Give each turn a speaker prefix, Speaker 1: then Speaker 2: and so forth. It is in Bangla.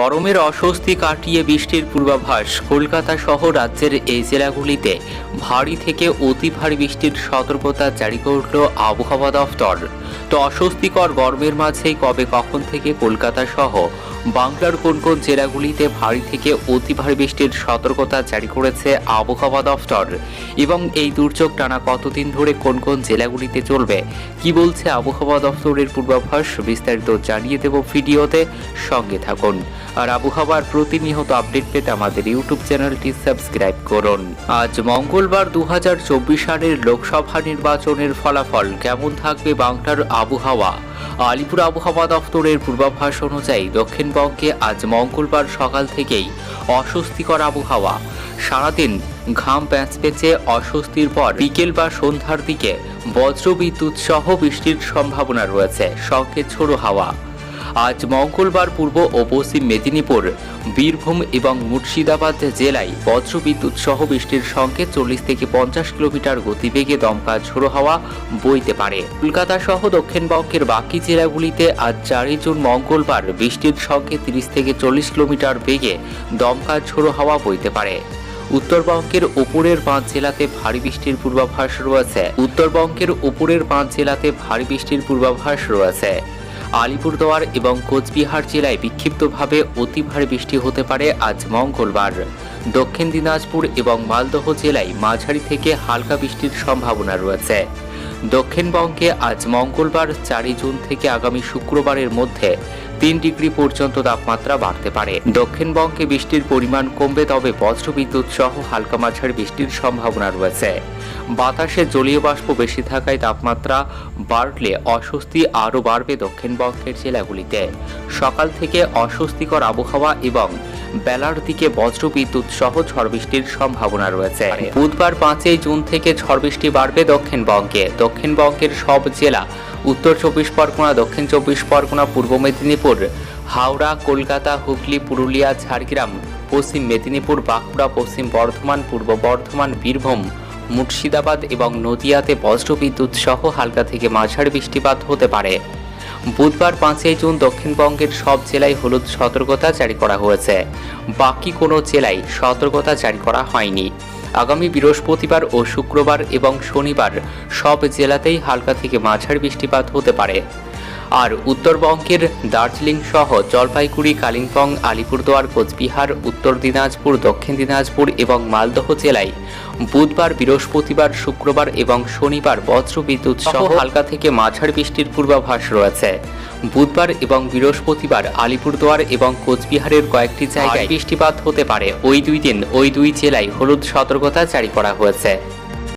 Speaker 1: গরমের অস্বস্তি কাটিয়ে বৃষ্টির পূর্বাভাস, কলকাতা সহ রাজ্যের এই জেলাগুলিতে ভারী থেকে অতি ভারী বৃষ্টির সতর্কতা জারি করল আবহাওয়া দফতর তো অস্বস্তিকর গরমের মাঝেই কবে কখন থেকে কলকাতা সহ বাংলার কোন কোন জেলাগুলিতে ভারী থেকে অতি ভারী বৃষ্টির সতর্কতা জারি করেছে আবহাওয়া দফতর এবং এই দুর্যোগ টানা কতদিন ধরে কোন কোন জেলাগুলিতে চলবে? কি বলছে আবহাওয়া দফতরের পূর্বাভাস? বিস্তারিত জানিয়ে দেব ভিডিওতে। সঙ্গে থাকুন। আর আবহাওয়ার প্রতিনিয়ত আপডেট পেতে আমাদের ইউটিউব চ্যানেলটি সাবস্ক্রাইব করুন। আজ মঙ্গলবার দু হাজার চব্বিশ সালের লোকসভা নির্বাচনের ফলাফল কেমন থাকবে বাংলার আবহাওয়া? আলিপুর আবহাওয়া দফতরের পূর্বাভাস অনুযায়ী দক্ষিণবঙ্গে আজ মঙ্গলবার সকাল থেকেই অস্বস্তিকর আবহাওয়া। সারাদিন ঘাম প্যাঁচ প্যাঁচপেঁচে অস্বস্তির পর বিকেল বা সন্ধ্যার দিকে বজ্রবিদ্যুৎ সহ বৃষ্টির সম্ভাবনা রয়েছে। সঙ্গে ছোড়ো হাওয়া। আজ মঙ্গলবার পূর্ব ও পশ্চিম মেদিনীপুর, বীরভূম এবং মুর্শিদাবাদ জেলায় বজ্রবিদ্যুৎ সহ বৃষ্টির সঙ্গে চল্লিশ থেকে পঞ্চাশ কিলোমিটার গতিবেগে দমকা ঝোড়ো হাওয়া বইতে পারে। কলকাতা সহ দক্ষিণবঙ্গের বাকি জেলাগুলিতে আজ চারই জুন মঙ্গলবার বৃষ্টির সঙ্গে তিরিশ থেকে চল্লিশ কিলোমিটার বেগে দমকা ঝোড়ো হাওয়া বইতে পারে। উত্তরবঙ্গের উপরের পাঁচ জেলাতে ভারী বৃষ্টির পূর্বাভাস রয়েছে। উত্তরবঙ্গের উপরের পাঁচ জেলাতে ভারী বৃষ্টির পূর্বাভাস রয়েছে। আলিপুরদুয়ার এবং কোচবিহার জেলায় বিক্ষিপ্তভাবে অতি ভারী বৃষ্টি হতে পারে আজ মঙ্গলবার। দক্ষিণ দিনাজপুর এবং মালদহ জেলায় মাঝারি থেকে হালকা বৃষ্টির সম্ভাবনা রয়েছে। দক্ষিণবঙ্গে আজ মঙ্গলবার, চারই জুন থেকে আগামী শুক্রবারের মধ্যে তিন ডিগ্রি পর্যন্ত তাপমাত্রা বাড়তে পারে। দক্ষিণবঙ্গে বৃষ্টির পরিমাণ কমবে, তবে বজ্রবিদ্যুৎ সহ হালকা মাঝারি বৃষ্টির সম্ভাবনা রয়েছে। বাতাসে জলীয় বাষ্প বেশি থাকায় তাপমাত্রা বাড়লে অস্বস্তি আরও বাড়বে দক্ষিণবঙ্গের জেলাগুলিতে। সকাল থেকে অস্বস্তিকর আবহাওয়া এবং বেলার দিকে বজ্রবিদ্যুৎ সহ ঝড় বৃষ্টির সম্ভাবনা রয়েছে। বুধবার পাঁচই জুন থেকে ঝড় বৃষ্টি বাড়বে দক্ষিণবঙ্গে দক্ষিণবঙ্গের সব জেলা, উত্তর চব্বিশ পরগনা, দক্ষিণ চব্বিশ পরগনা, পূর্ব মেদিনীপুর, হাওড়া, কলকাতা, হুগলি, পুরুলিয়া, ঝাড়গ্রাম, পশ্চিম মেদিনীপুর, বাঁকুড়া, পশ্চিম বর্ধমান, পূর্ব বর্ধমান, বীরভূম, মুর্শিদাবাদ এবং নদিয়াতে বজ্রবিদ্যুৎ সহ হালকা থেকে মাঝারি বৃষ্টিপাত হতে পারে। বুধবার পাঁচই জুন দক্ষিণবঙ্গের সব জেলায় হলুদ সতর্কতা জারি করা হয়েছে। বাকি কোনো জেলায় সতর্কতা জারি করা হয়নি। আগামী বৃহস্পতিবার ও শুক্রবার এবং শনিবার সব জেলাতেই হালকা থেকে মাঝারি বৃষ্টিপাত হতে পারে। আর উত্তরবঙ্গের দার্জিলিং সহ জলপাইগুড়ি কালিম্পং আলিপুরদুয়ার কোচবিহার উত্তর দিনাজপুর দক্ষিণ দিনাজপুর এবং মালদহ জেলায় বুধবার বৃহস্পতিবার শুক্রবার এবং শনিবার বজ্রবিদ্যুৎ সহ হালকা থেকে মাঝারি বৃষ্টির পূর্বাভাস রয়েছে। বুধবার এবং বৃহস্পতিবার আলিপুরদুয়ার এবং কোচবিহারের কয়েকটি জায়গায় বৃষ্টিপাত হতে পারে। ওই দুই দিন ওই দুই জেলায় হলুদ সতর্কতা জারি করা হয়েছে।